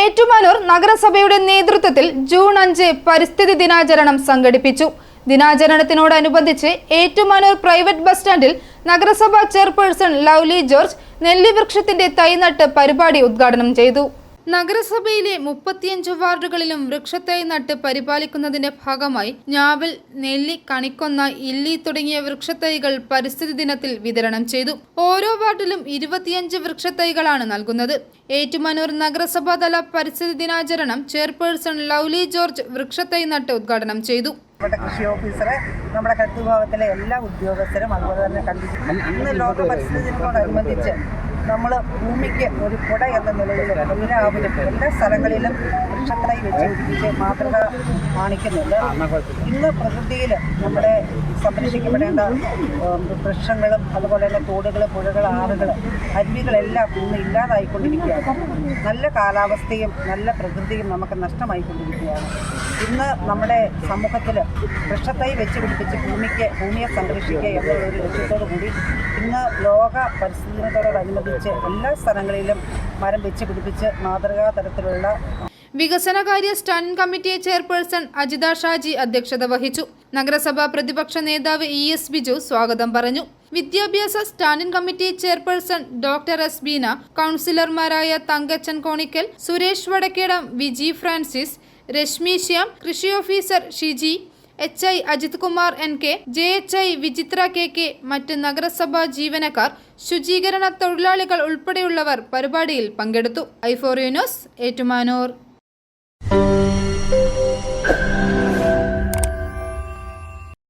ഏറ്റുമാനൂർ നഗരസഭയുടെ നേതൃത്വത്തിൽ ജൂൺ അഞ്ച് പരിസ്ഥിതി ദിനാചരണം സംഘടിപ്പിച്ചു. ദിനാചരണത്തിനോടനുബന്ധിച്ച് ഏറ്റുമാനൂർ പ്രൈവറ്റ് ബസ് സ്റ്റാൻഡിൽ നഗരസഭാ ചെയർപേഴ്സൺ ലൗലി ജോർജ് നെല്ലിവൃക്ഷത്തിന്റെ തൈനട്ട് പരിപാടി ഉദ്ഘാടനം ചെയ്തു. നഗരസഭയിലെ മുപ്പത്തിയഞ്ച് വാർഡുകളിലും വൃക്ഷത്തൈ നട്ട് പരിപാലിക്കുന്നതിന്റെ ഭാഗമായി ഞാവൽ നെല്ലി കണിക്കൊന്ന ഇല്ലി തുടങ്ങിയ വൃക്ഷത്തൈകൾ പരിസ്ഥിതി ദിനത്തിൽ വിതരണം ചെയ്തു. ഓരോ വാർഡിലും ഇരുപത്തിയഞ്ച് വൃക്ഷത്തൈകളാണ് നൽകുന്നത്. ഏറ്റുമാനൂർ നഗരസഭാതല പരിസ്ഥിതി ദിനാചരണം ചെയർപേഴ്സൺ ലൗലി ജോർജ് വൃക്ഷത്തൈ നട്ട് ഉദ്ഘാടനം ചെയ്തു. നമ്മുടെ കൃഷി ഓഫീസറെ നമ്മുടെ കത്ത് വിഭാഗത്തിലെ എല്ലാ ഉദ്യോഗസ്ഥരും അതുപോലെ തന്നെ കണ്ടിട്ടുണ്ട്. ഇന്ന് ലോക പരിസ്ഥിതി ദിനത്തോടനുബന്ധിച്ച് നമ്മൾ ഭൂമിക്ക് ഒരു കുട എന്ന നിലയിൽ എല്ലാവരും എല്ലാ സ്ഥലങ്ങളിലും വൃക്ഷത്തൈ വെച്ച് പിടിപ്പിച്ച് മാതൃക കാണിക്കുന്നുണ്ട്. ഇന്ന് പ്രകൃതിയിൽ നമ്മുടെ സംരക്ഷിക്കപ്പെടേണ്ട വൃക്ഷങ്ങളും അതുപോലെ തന്നെ തോടുകൾ പുഴകൾ ആറുകൾ അരുവികളെല്ലാം ഇന്ന് ഇല്ലാതായിക്കൊണ്ടിരിക്കുകയാണ്. നല്ല കാലാവസ്ഥയും നല്ല പ്രകൃതിയും നമുക്ക് നഷ്ടമായിക്കൊണ്ടിരിക്കുകയാണ്. ഇന്ന് നമ്മുടെ സമൂഹത്തിൽ വൃക്ഷത്തൈ വെച്ച് പിടിപ്പിച്ച് ഭൂമിക്ക് ഭൂമിയെ സംരക്ഷിക്കുക എന്നുള്ള ഒരു ലക്ഷ്യത്തോടു കൂടി ഇന്ന് ലോക പരിസ്ഥിതി ദിനത്തോടനുബന്ധിച്ച് എല്ലാ സ്ഥലങ്ങളിലും മരം വെച്ച് പിടിപ്പിച്ച് മാതൃകാ തരത്തിലുള്ള വികസനകാര്യ standing committee chairperson Ajitha Shaji അധ്യക്ഷത വഹിച്ചു. നഗരസഭാ പ്രതിപക്ഷ നേതാവ് ഇ എസ് ബിജു സ്വാഗതം പറഞ്ഞു. വിദ്യാഭ്യാസ standing committee chairperson doctor S Beena കൗൺസിലർമാരായ തങ്കച്ചൻ കോണിക്കൽ സുരേഷ് വടക്കേടം വിജി ഫ്രാൻസിസ് രശ്മി ശ്യാം കൃഷി officer Shiji H I Ajith Kumar N K J H I Vichithra K K മറ്റ് നഗരസഭാ ജീവനക്കാർ ശുചീകരണ തൊഴിലാളികൾ ഉൾപ്പെടെയുള്ളവർ പരിപാടിയിൽ പങ്കെടുത്തു. ഐഫോറിയനോസ് ഏറ്റുമാനൂർ.